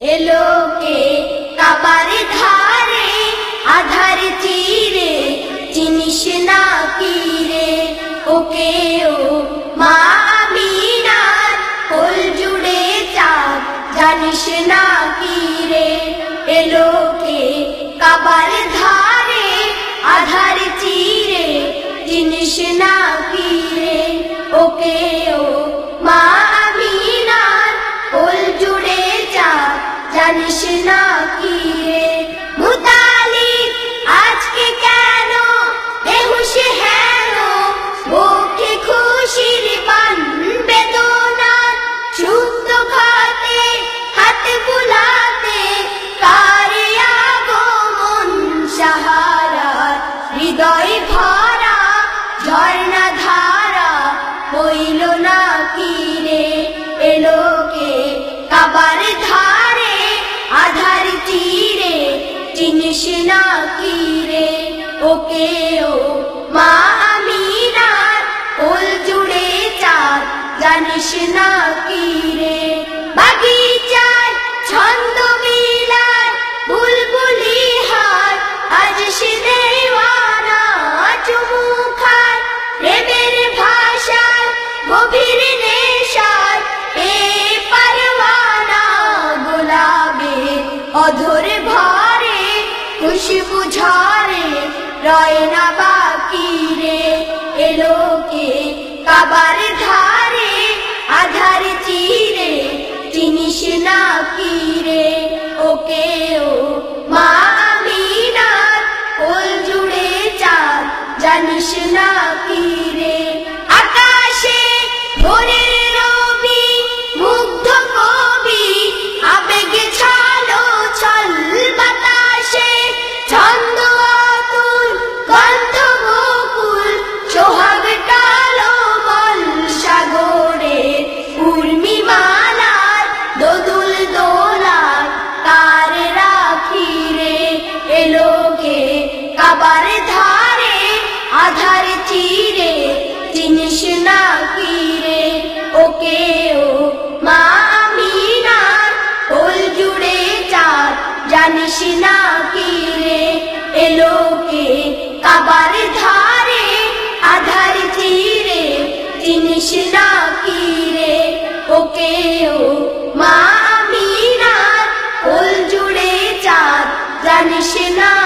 এলোকে কাবার ধারে? আধার চিরে চিনিস না কি রে ওকে ও মা আমিনার কোল জুড়ে চাঁদ, জানিস না কি রে এলোকে কাবার ধারে? আধার চিরে জানিস চিনিস না কি রে ওকে ও মা আমিনার কোল জুড়ে চাঁদ, জানিস না কি রে বাগিচায় ছন্দ মিলায় বুলবুলি হার, আজ সে দেওয়ানা চুমু খায়। প্রেমের ভাষায় গভীর নেশায় এ পারওয়ানা গোলাবে অধর ভরে খুশবু ঝরে রয় না বাকি রে। এলোকে কাবার ধারে, আধার চিরে, চিনিস না কি রে? ওকে ও মা আমিনার, কোল জুড়ে চাঁদ, জানিস না কি জানিস না কি রে? কাবার ধারে আধার চিরে জিনিস না কি রে? ওকে ও মা আমিনার কোল জুড়ে চাঁদ, জানিস না